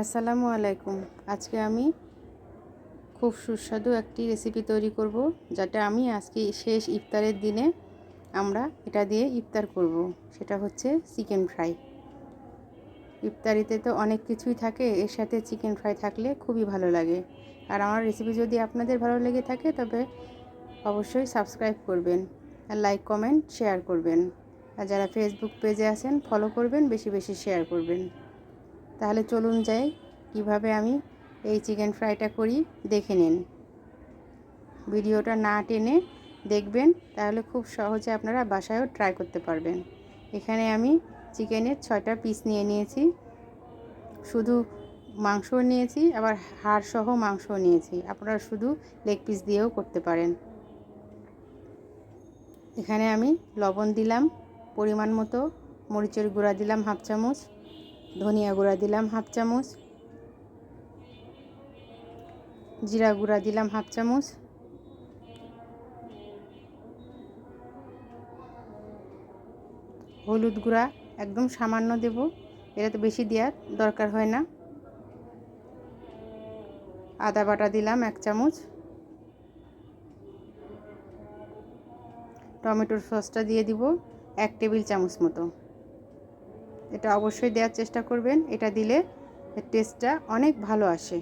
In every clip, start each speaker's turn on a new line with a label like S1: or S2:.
S1: আসসালামু আলাইকুম। আজকে আমি খুব সুস্বাদু একটি রেসিপি তৈরি করব যেটা আমি আজকে শেষ ইফতারের দিনে আমরা এটা দিয়ে ইফতার করব। সেটা হচ্ছে চিকেন ফ্রাই ইফতারিতে তো অনেক কিছুই থাকে, এর সাথে চিকেন ফ্রাই থাকলে খুবই ভালো লাগে। আর আমার রেসিপি যদি আপনাদের ভালো লেগে থাকে, তবে অবশ্যই সাবস্ক্রাইব করবেন আর লাইক কমেন্ট শেয়ার করবেন। আর যারা ফেসবুক পেজে আছেন ফলো করবেন, বেশি বেশি শেয়ার করবেন। তাহলে চলুন যাই, কীভাবে আমি এই চিকেন ফ্রাইটা করি, দেখে নিন। ভিডিওটা না টেনে দেখবেন, তাহলে খুব সহজে আপনারা বাসায়ও ট্রাই করতে পারবেন। এখানে আমি চিকেনের ছয়টা পিস নিয়ে নিয়েছি। শুধু মাংস নিয়েছি, আবার হাড় সহ মাংস নিয়েছি। আপনারা শুধু লেগ পিস দিয়েও করতে পারেন। এখানে আমি লবণ দিলাম, পরিমাণ মতো মরিচের গুঁড়া দিলাম হাফ চামচ। ধনিয়া গুঁড়া দিলাম হাফ চামচ। জিরা গুঁড়া দিলাম হাফ চামচ। হলুদ গুঁড়া একদম সামান্য দেব এটা তো বেশি দেওয়ার দরকার হয় না। আদা বাটা দিলাম এক চামচ। টমেটোর সসটা দিয়ে দিব এক টেবিল চামচ মতো। এটা অবশ্যই দেওয়ার চেষ্টা করবেন। এটা দিলে টেস্টটা অনেক ভালো আসে।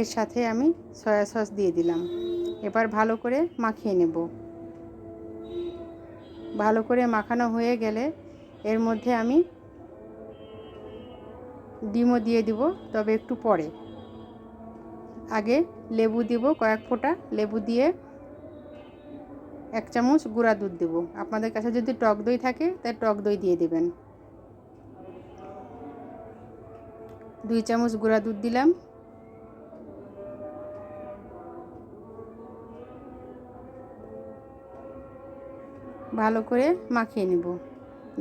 S1: এর সাথে আমি সয়া সস দিয়ে দিলাম। এবার ভালো করে মাখিয়ে নেব। ভালো করে মাখানো হয়ে গেলে এর মধ্যে আমি ডিমও দিয়ে দিব, তবে একটু পরে। আগে লেবু দিব, কয়েক ফোঁটা লেবু দিয়ে এক চামচ গুঁড়া দুধ দেব। আপনাদের কাছে যদি টক দই থাকে, তাই টক দই দিয়ে দেবেন। দুই চামচ গুঁড়া দুধ দিলাম। ভালো করে মাখিয়ে নেব,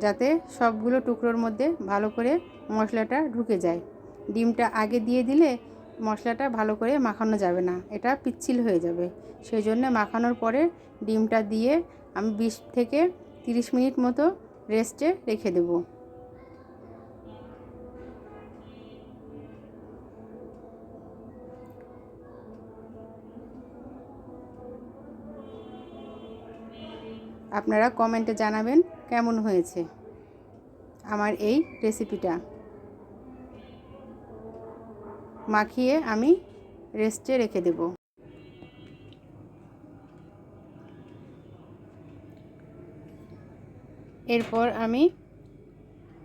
S1: যাতে সবগুলো টুকরোর মধ্যে ভালো করে মশলাটা ঢুকে যায়। ডিমটা আগে দিয়ে দিলে মশলাটা ভালো করে মাখানো যাবে না। এটা পিচ্ছিল হয়ে যাবে। সেই জন্য মাখানোর পরে ডিমটা দিয়ে আমি বিশ থেকে তিরিশ মিনিট মতো রেস্টে রেখে দেব। আপনারা কমেন্টে জানাবেন কেমন হয়েছে আমার এই রেসিপিটা মাখিয়ে আমি রেস্টে রেখে দেব। এরপর আমি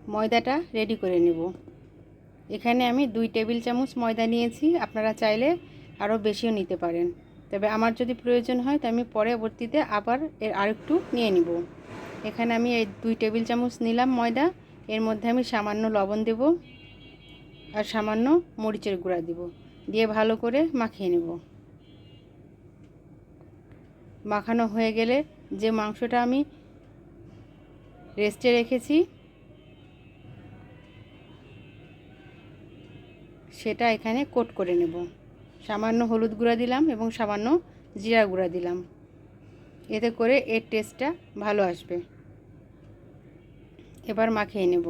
S1: ময়দাটা রেডি করে নেব। এখানে আমি দুই টেবিল চামচ ময়দা নিয়েছি, আপনারা চাইলে আরও বেশিও নিতে পারেন। তবে আমার যদি প্রয়োজন হয় তো আমি পরবর্তীতে আবার এর আরেকটু নিয়ে নিব। এখানে আমি এই দুই টেবিল চামচ নিলাম ময়দা, এর মধ্যে আমি সামান্য লবণ দেব। আর সামান্য মরিচের গুঁড়া দিব। দিয়ে ভালো করে মাখিয়ে নেব। মাখানো হয়ে গেলে যে মাংসটা আমি রেস্টে রেখেছি, সেটা এখানে কোট করে নেব। সামান্য হলুদ গুঁড়া দিলাম এবং সামান্য জিরা গুঁড়া দিলাম। এতে করে এর টেস্টটা ভালো আসবে। এবার মাখিয়ে নেব।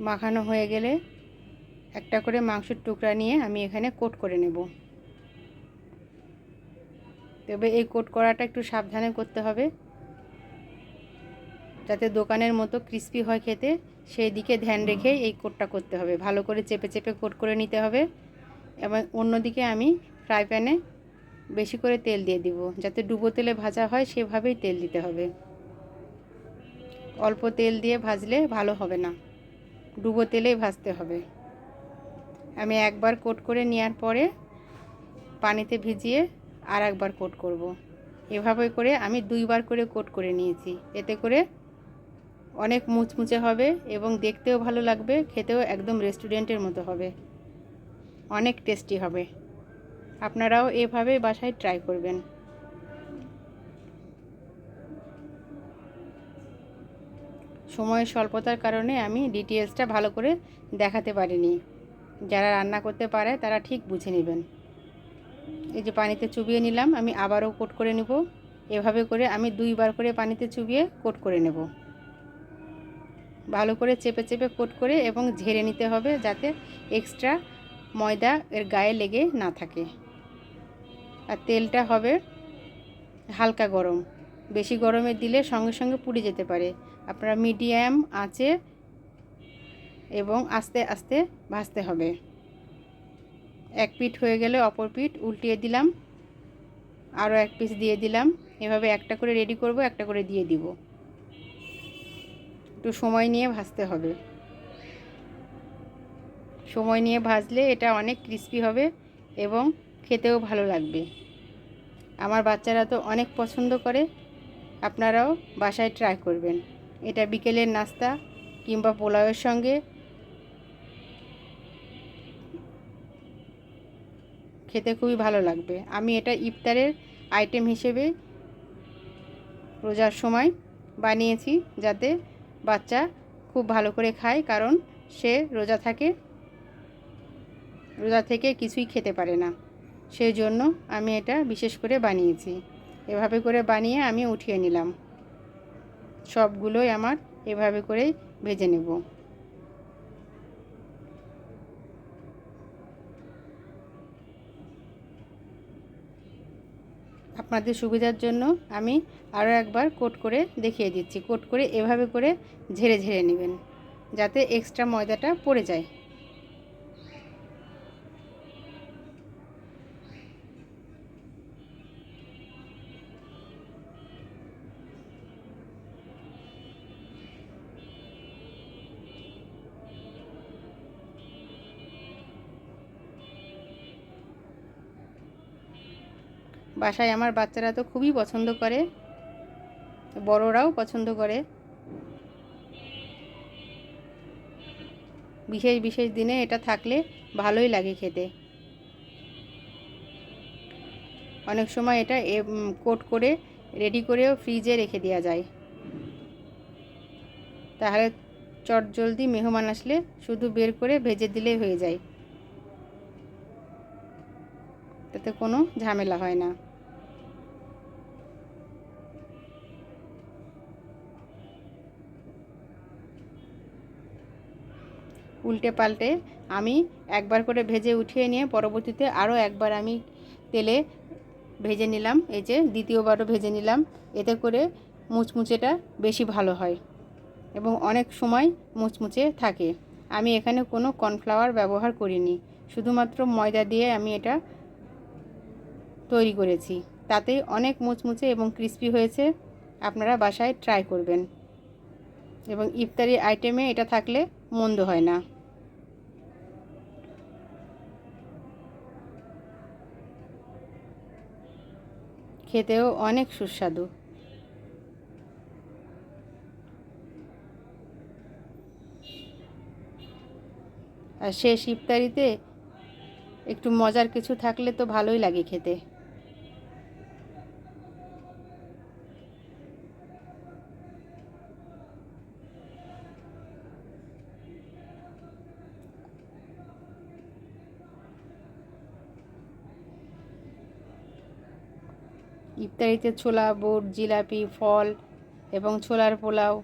S1: মাখানো হয়ে গেলে একটা করে মাংসের টুকরা নিয়ে আমি এখানে কোট করে নেব। তবে এই কোট করাটা একটু সাবধানে করতে হবে। যাতে দোকানের মতো ক্রিস্পি হয় খেতে, সেই দিকে ধ্যান রেখে এই কোটটা করতে হবে। ভালো করে চেপে চেপে কোট করে নিতে হবে। এবং অন্যদিকে আমি ফ্রাই প্যানে বেশি করে তেল দিয়ে দিব, যাতে ডুবো তেলে ভাজা হয় সেভাবেই তেল দিতে হবে। অল্প তেল দিয়ে ভাজলে ভালো হবে না। ডুবো তেলেই ভাজতে হবে। আমি একবার কোট করে নেওয়ার পরে পানিতে ভিজিয়ে আর একবার কোট করব। এভাবে করে আমি দুইবার করে কোট করে নিয়েছি। এতে করে অনেক মুচমুচে হবে এবং দেখতেও ভালো লাগবে, খেতেও একদম রেস্টুরেন্টের মতো হবে। অনেক টেস্টি হবে। আপনারাও এভাবে বাসায় ট্রাই করবেন। সময়ের স্বল্পতার কারণে আমি ডিটেলসটা ভালো করে দেখাতে পারিনি। যারা রান্না করতে পারে, তারা ঠিক বুঝে নেবেন। এই যে পানিতে চুবিয়ে নিলাম, আমি আবারও কোট করে নেব। এভাবে করে আমি দুইবার করে পানিতে চুবিয়ে কোট করে নেব। ভালো করে চেপে চেপে কোট করে এবং ঝেড়ে নিতে হবে যাতে এক্সট্রা ময়দা এর গায়ে লেগে না থাকে। আর তেলটা হবে হালকা গরম। বেশি গরমে দিলে সঙ্গে সঙ্গে পুড়ে যেতে পারে। আপনারা মিডিয়াম আঁচে এবং আস্তে আস্তে ভাজতে হবে। এক পিঠ হয়ে গেলে অপর পিঠ উল্টিয়ে দিলাম। আরও এক পিস দিয়ে দিলাম। এভাবে একটা করে রেডি করব, একটা করে দিয়ে দিব। একটু সময় নিয়ে ভাজতে হবে। সময় নিয়ে ভাজলে এটা অনেক ক্রিস্পি হবে এবং খেতেও ভালো লাগবে। আমার বাচ্চারা তো অনেক পছন্দ করে। আপনারাও বাসায় ট্রাই করবেন। এটা বিকেলের নাস্তা কিংবা পোলাওয়ের সঙ্গে। খেতে খুবই ভালো লাগবে। আমি এটা ইফতারের আইটেম হিসেবে রোজার সময় বানিয়েছি যাতে বাচ্চা খুব ভালো করে খায়, কারণ সে রোজা থাকে, রোজা থেকে কিছুই খেতে পারে না। সেই জন্য আমি এটা বিশেষ করে বানিয়েছি। এভাবে করে বানিয়ে আমি উঠিয়ে নিলাম। সবগুলোই আমার এভাবে করেই ভেজে নেব। আপনাদের সুবিধার জন্য আমি আরও একবার কোট করে দেখিয়ে দিচ্ছি। কোট করে এভাবে করে ঝেড়ে ঝেড়ে নেবেন, যাতে এক্সট্রা ময়দাটা পড়ে যায়। বাসায় আমার বাচ্চারা তো খুবই পছন্দ করে, বড়রাও পছন্দ করে। বিশেষ বিশেষ দিনে এটা থাকলে ভালোই লাগে খেতে। অনেক সময় এটা কোট করে, রেডি করেও ফ্রিজে রেখে দেওয়া যায়। তাহলে চট জলদি মেহমান আসলে শুধু বের করে ভেজে দিলেই হয়ে যায়। তাতে কোনো ঝামেলা হয় না। উল্টে পাল্টে আমি একবার করে ভেজে উঠিয়ে নিয়ে পরবর্তীতে আরও একবার আমি তেলে ভেজে নিলাম। এই যে দ্বিতীয়বারও ভেজে নিলাম। এতে করে মুচমুচেটা বেশি ভালো হয় এবং অনেক সময় মুচমুচে থাকে। আমি এখানে কোনো কর্নফ্লাওয়ার ব্যবহার করিনি। শুধুমাত্র ময়দা দিয়ে আমি এটা তৈরি করেছি। তাতে অনেক মুচমুচে এবং ক্রিস্পি হয়েছে। আপনারা বাসায় ট্রাই করবেন। এবং ইফতারি আইটেমে এটা থাকলে মন্দ হয় না। খেতেও অনেক সুস্বাদু। আর শেষ ইফতারিতে একটু মজার কিছু থাকলে তো ভালোই লাগে খেতে। ইফতারিতে ছোলা, বুট, জিলাপি, ফল এবং ছোলার পোলাও।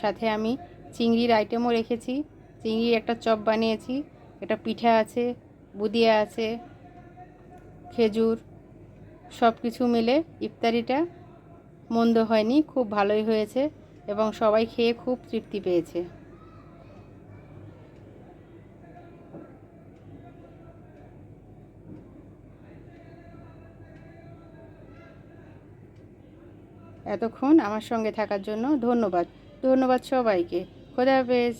S1: সাথে আমি চিংড়ির আইটেমও রেখেছি। চিংড়ির একটা চপ বানিয়েছি। একটা পিঠা আছে, বুদিয়া আছে, খেজুর সব কিছু মিলে ইফতারিটা মন্দ হয়নি, খুব ভালোই হয়েছে এবং সবাই খেয়ে খুব তৃপ্তি পেয়েছে। এতক্ষণ আমার সঙ্গে থাকার জন্য ধন্যবাদ। ধন্যবাদ সবাইকে। খোদা হাফেজ।